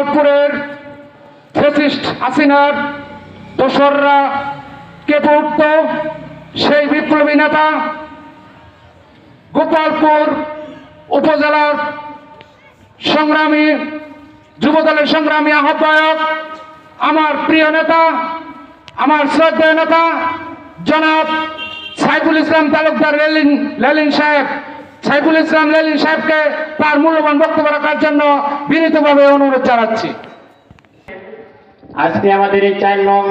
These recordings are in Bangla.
গোপালপুরের ফেসিস্ট হাসিনার দোসররা কেঁপে উঠত সেই বিপ্লবী নেতা গোপালপুর উপজেলার সংগ্রামী, যুবদলের সংগ্রামী আহ্বায়ক, আমার প্রিয় নেতা, আমার শ্রদ্ধেয় নেতা, জনাব সাইফুল ইসলাম তালুকদার লেলিন লেলিন সাহেব। সাইফুল ইসলাম লেলিন সাহেবকে তার মূল্যবান বক্তব্য রাখার জন্য বিনীতভাবে অনুরোধ জানাচ্ছি। আজকে আমাদের এই চার নং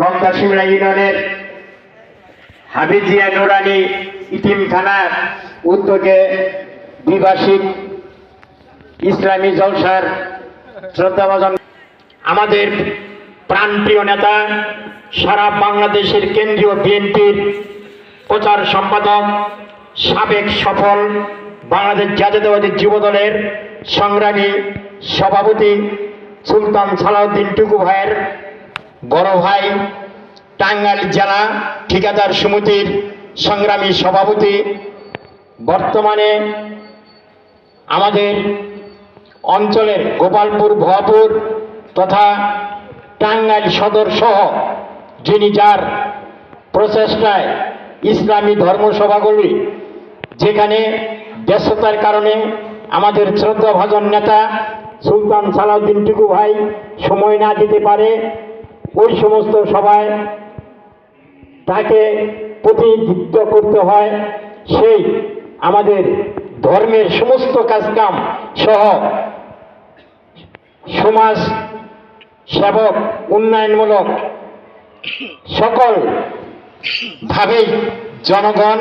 লঙ্কা শিমলা ইউনিয়নের হাবিজিয়া নুরানি ইতিমখানার উদ্যোগে দ্বিবার্ষিক ইসলামী জলসার শ্রদ্ধাভাজন আমাদের প্রাণপ্রিয় নেতা, সারা বাংলাদেশের কেন্দ্রীয় বিএনপির প্রচার সম্পাদক সাবেক সফল বাংলাদেশ জাতীয়তাবাদী যুবদলের সংগ্রামী সভাপতি সুলতান সালাউদ্দিন টুকু ভাইয়ের বড় ভাই টাঙ্গাইল জেলা ঠিকাদার সমিতির সংগ্রামী সভাপতি। বর্তমানে আমাদের অঞ্চলের গোপালপুর, ভুয়াপুর তথা টাঙ্গাইল সদর সহ যিনি যার প্রচেষ্টায় ইসলামী ধর্মসভাগুলি, যেখানে ব্যস্ততার কারণে আমাদের শ্রদ্ধাভাজন নেতা সুলতান সালাউদ্দিন টুকু ভাই সময় না দিতে পারে, ওই সমস্ত সভায় তাকে প্রতিনিধিত্ব করতে হয়। সেই আমাদের ধর্মের সমস্ত কাজকাম সহ সমাজ সেবক উন্নয়নমূলক সকল ভাবেই জনগণ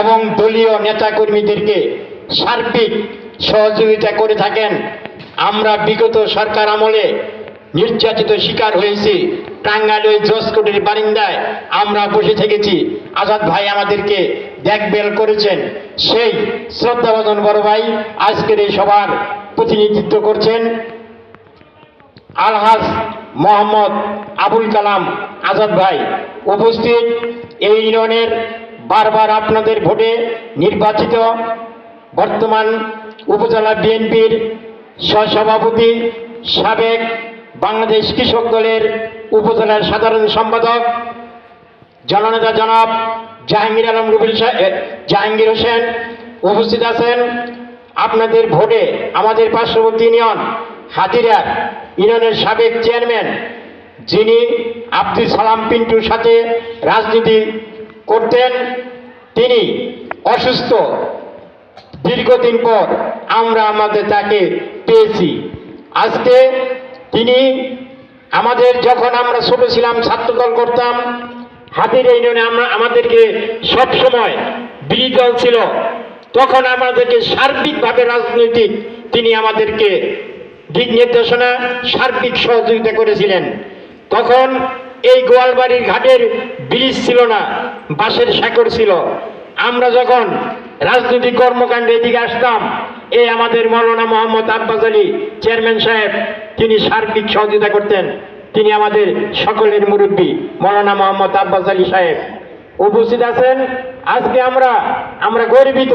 এবং দলীয় নেতাকর্মীদেরকে সার্বিক সহযোগিতা করে থাকেন। আমরা বিগত সরকার আমলে নির্যাতিত শিকার হয়েছি। টাঙ্গাইল ওই জসকোটের বারিন্দায় আমরা বসে থেকেছি। আজাদ ভাই আমাদেরকে দেখবেল করেছেন। সেই শ্রদ্ধাভাজন বড় ভাই আজকের এই সভার প্রতিনিধিত্ব করছেন। আলহাজ মোহাম্মদ আবুল কালাম আজাদ ভাই উপস্থিত। এই ইউনিয়নের বারবার আপনাদের ভোটে নির্বাচিত বর্তমান উপজেলা বিএনপির সহসভাপতি সাবেক বাংলাদেশ কৃষক দলের উপজেলার সাধারণ সম্পাদক, জননেতা জনাব জাহাঙ্গীর আলম রুবিল জাহাঙ্গীর হোসেন উপস্থিত আছেন। আপনাদের ভোটে আমাদের পার্শ্ববর্তী ইউনিয়ন হাতিরার ইউনিয়নের সাবেক চেয়ারম্যান, যিনি আব্দুল সালাম পিন্টুর সাথে রাজনীতি করতেন, তিনি অসুস্থ। দীর্ঘদিন পর আমরা আমাদের তাকে পেয়েছি। আজকে তিনি আমাদের যখন আমরা ছোট ছিলাম, ছাত্রদল করতাম হাতির ইউনিয়নে আমরা আমাদেরকে সবসময় বিরোধী দল ছিল। তখন আমাদেরকে সার্বিকভাবে রাজনৈতিক তিনি আমাদেরকে দিক নির্দেশনা সার্বিক সহযোগিতা করেছিলেন। তখন এই গোয়ালবাড়ির ঘাটের ব্রিজ ছিল না, বাঁশের সাঁকর ছিল। আমরা যখন রাজনৈতিক কর্মকাণ্ডে এদিকে আসতাম এই আমাদের মৌলানা মোহাম্মদ আব্বাস আলী চেয়ারম্যান সাহেব, তিনি সার্বিক সহযোগিতা করতেন। তিনি আমাদের সকলের মুরব্বী মৌলানা মোহাম্মদ আব্বাস আলী সাহেব। উপস্থিত আছেন? আজকে আমরা আমরা গর্বিত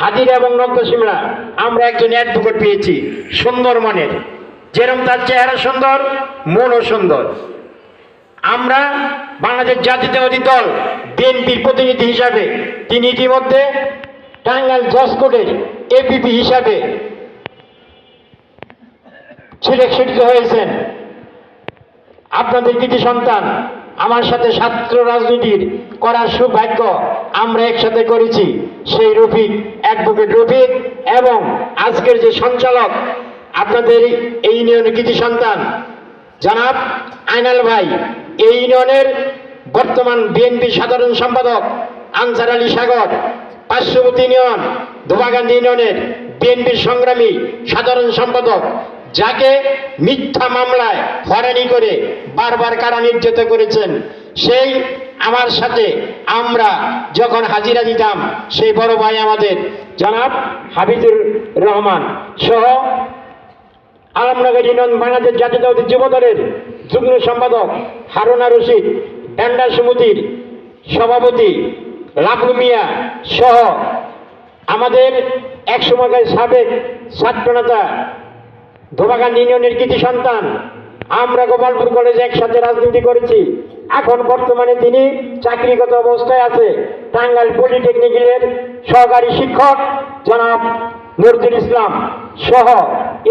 হাজির এবং নব্দ সিমলা আমরা একজন অ্যাডভোকেট পেয়েছি, সুন্দর মনের। যেরকম তার চেহারা সুন্দর, মনও সুন্দর। আমরা বাংলাদেশ জাতীয়তাবাদী দল, বিএনপির প্রতিনিধি হিসাবে, তিনি ইতিমধ্যে টাঙ্গাইল জসকোটের এপিপি হিসাবে সিলেকশনিত হয়েছেন। আপনাদের কৃতি সন্তান, আমার সাথে ছাত্র রাজনীতির করার সৌভাগ্য আমরা একসাথে করেছি। সেই রফিক, অ্যাডভোকেট রফিক এবং আজকের যে সঞ্চালক, আপনাদের এই ইউনিয়নের কৃতি সন্তান, জনাব আইনাল ভাই। এই ইউনিয়নের বর্তমান বিএনপি সাধারণ সম্পাদক আনসার আলী সাগর, পার্শ্ববর্তী ইউনিয়ন ধোবাগান্ধী ইউনিয়নের বিএনপির সংগ্রামী সাধারণ সম্পাদক, যাকে মিথ্যা মামলায় হয়রানি করে বারবার কারা নির্যাত করেছেন। সেই আমার সাথে আমরা যখন হাজিরা দিতাম, সেই বড় ভাই আমাদের, জনাব হাবিজুর রহমান সহ আলমনগর ইউনিয়ন বাংলাদেশ জাতীয়তাবাদী যুব দলের যুগ্ম সম্পাদক হারুনা রশিদ ড্যান্ডা সমিতির সভাপতি লাবলু মিয়া সহ আমাদের এক সময়কার সাবেক ছাত্রনেতা ধোবাগান ইউনিয়নের কৃতি সন্তান, আমরা গোপালপুর কলেজে একসাথে রাজনীতি করেছি। এখন বর্তমানে তিনি চাকরিগত অবস্থায় আছে। টাঙ্গাইল পলিটেকনিক্যালের সহকারী শিক্ষক জনাব নজরুল ইসলাম সহ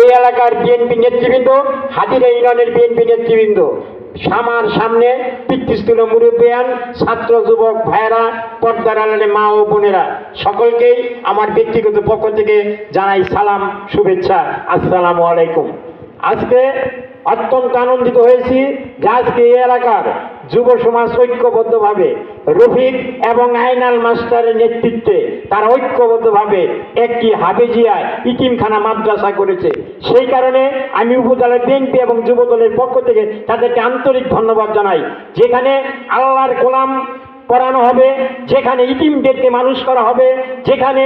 এই এলাকার বিএনপি নেতৃবৃন্দ হাতিরা ইউনিয়নের বিএনপি নেতৃবৃন্দ। সামার সামনে পিতৃস্থুল মুরব্বিয়ান, ছাত্র, যুবক ভাইয়েরা, পর্দার আলালে মা ও বোনেরা, সকলকেই আমার ব্যক্তিগত পক্ষ থেকে জানাই সালাম, শুভেচ্ছা। আসসালামু আলাইকুম। আজকে অত্যন্ত আনন্দিত হয়েছি যে আজকে এই এলাকার যুব সমাজ ঐক্যবদ্ধভাবে রফিক এবং আইনাল মাস্টারের নেতৃত্বে তারা ঐক্যবদ্ধভাবে একটি হাবেজিয়ায় ইতিমখানা মাদ্রাসা করেছে। সেই কারণে আমি উপজেলার বিএনপি এবং যুবদলের পক্ষ থেকে তাদেরকে আন্তরিক ধন্যবাদ জানাই। যেখানে আল্লাহর গোলাম পড়ানো হবে, যেখানে ইতিমদেরকে মানুষ করা হবে, যেখানে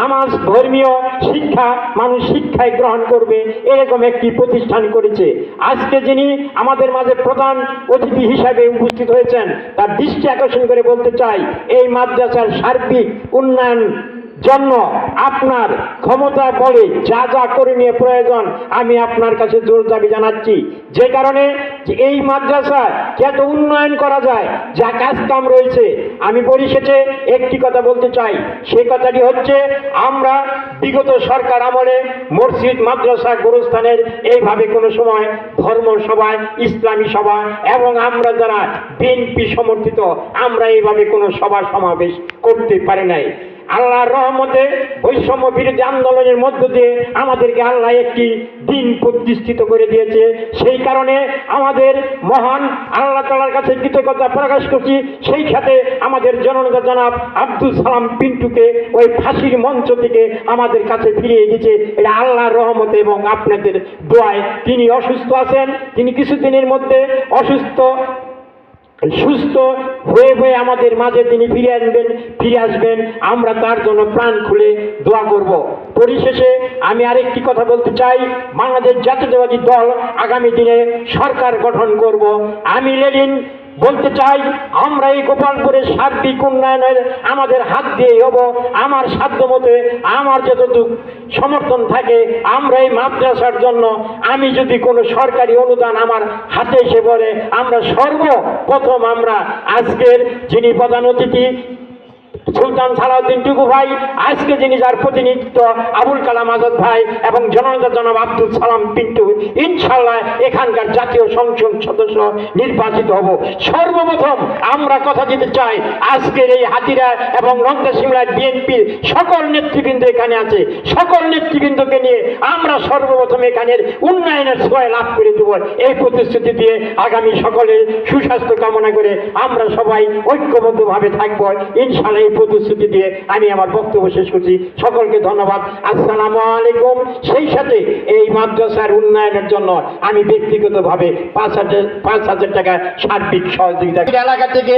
নামাজ ধর্মীয় শিক্ষা মানুষ শিক্ষায় গ্রহণ করবে, এরকম একটি প্রতিষ্ঠান করেছে। আজকে যিনি আমাদের মাঝে প্রধান অতিথি হিসাবে উপস্থিত হয়েছেন, তার দৃষ্টি আকর্ষণ করে বলতে চাই, এই মাদ্রাসার সার্বিক উন্নয়ন জন্য আপনার ক্ষমতা বলে যা যা করণীয় প্রয়োজন, আমি আপনার কাছে জোর দাবি জানাচ্ছি। যে কারণে এই মাদ্রাসায় যত উন্নয়ন করা যায়, যা কাজকাম রয়েছে, আমি পরিশেষে একটি কথা বলতে চাই। সেই কথাটি হচ্ছে, আমরা বিগত সরকার আমলে মসজিদ, মাদ্রাসা গোরস্থানের এইভাবে কোনো সময় ধর্ম সভায়, ইসলামী সভা এবং আমরা যারা বিএনপি সমর্থিত, আমরা এইভাবে কোনো সভা সমাবেশ করতে পারি নাই। আল্লাহর রহমতে বৈষম্য বিরোধী আন্দোলনের মধ্য দিয়ে আমাদেরকে আল্লাহ একটি দিন প্রতিষ্ঠিত করে দিয়েছে। সেই কারণে আমাদের মহান আল্লাহ তালার কাছে কৃতজ্ঞতা প্রকাশ করছি। সেই সাথে আমাদের জননেতা জনাব আব্দুল সালাম পিন্টুকে ওই ফাঁসির মঞ্চ থেকে আমাদের কাছে ফিরিয়ে দিয়েছে। এটা আল্লাহর রহমতে এবং আপনাদের দোয়ায়। তিনি অসুস্থ আছেন। তিনি কিছুদিনের মধ্যে অসুস্থ সুস্থ হয়ে হয়ে আমাদের মাঝে তিনি ফিরে আসবেন ফিরে আসবেন। আমরা তার জন্য প্রাণ খুলে দোয়া করব। পরিশেষে আমি আরেকটি কথা বলতে চাই। বাংলাদেশ জাতীয়তাবাদী দল আগামী দিনে সরকার গঠন করব। আমি লেনিন বলতে চাই, আমরা এই গোপালপুরের সার্বিক উন্নয়নের আমাদের হাত দিয়ে হব। আমার সাধ্য মতে আমার যতটুকু সমর্থন থাকে, আমরা এই মাদ্রাসার জন্য, আমি যদি কোনো সরকারি অনুদান আমার হাতে এসে পড়ে, আমরা সর্বপ্রথম আমরা আজকের যিনি প্রধান অতিথি সুলতান সালাউদ্দিন টুকু ভাই, আজকে যিনি যার প্রতিনিধিত্ব আবুল কালাম আজাদ ভাই এবং জনতা জনাব আব্দুল সালাম পিন্টু ইনশাল্লাহ এখানকার জাতীয় সংসদ সদস্য নির্বাচিত হব। সর্বপ্রথম আমরা কথা দিতে চাই আজকের এই হাতিরা এবং নন্দা সিমলার বিএনপির সকল নেতৃবৃন্দ এখানে আছে। সকল নেতৃবৃন্দকে নিয়ে আমরা সর্বপ্রথম এখানের উন্নয়নের ছোঁয়া লাভ করে দেব। এই প্রতিশ্রুতি দিয়ে আগামী সকলের সুস্বাস্থ্য কামনা করে আমরা সবাই ঐক্যবদ্ধভাবে থাকব। ইনশাল্লাহ প্রতিশ্রুতি দিয়ে আমি আমার বক্তব্য শেষ করছি। সকলকে ধন্যবাদ। আসসালামু আলাইকুম। সেই সাথে এই মাদ্রাসার উন্নয়নের জন্য আমি ব্যক্তিগতভাবে পাঁচ হাজার পাঁচ হাজার টাকা সার্বিক সহযোগিতা এলাকা থেকে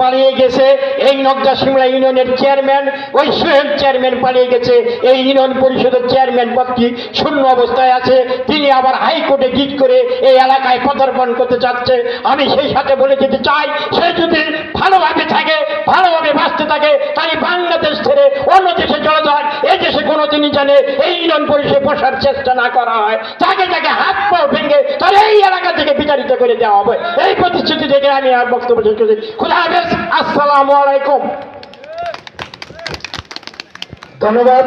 পালিয়ে গেছে। এই নগদা সিমলা ইউনিয়নের চেয়ারম্যান, ওই সোহেল চেয়ারম্যান পালিয়ে গেছে। এই ইউনিয়ন পরিষদের চেয়ারম্যান পদটি শূন্য অবস্থায় আছে। তিনি আবার হাইকোর্টে গিট করে এই এলাকায় পদার্পণ করতে চাচ্ছে আমি সেই সাথে বলে যেতে চাই, সে যদি ভালোভাবে থাকে, ভালোভাবে বাঁচতে থাকে তাই বাংলাদেশ ছেড়ে অন্য দেশে কোনোদিনই জানে এই ইউনিয়ন পরিষদে বসার চেষ্টা না করা হয়। তাকে তাকে হাত পাও ভেঙে তাহলে এই এলাকা থেকে বিতাড়িত করে দেওয়া হবে। এই প্রতিশ্রুতি থেকে আমি আর বক্তব্য শেষ করছি। খুদা হাফেজ, আসসালামু আলাইকুম। ধন্যবাদ।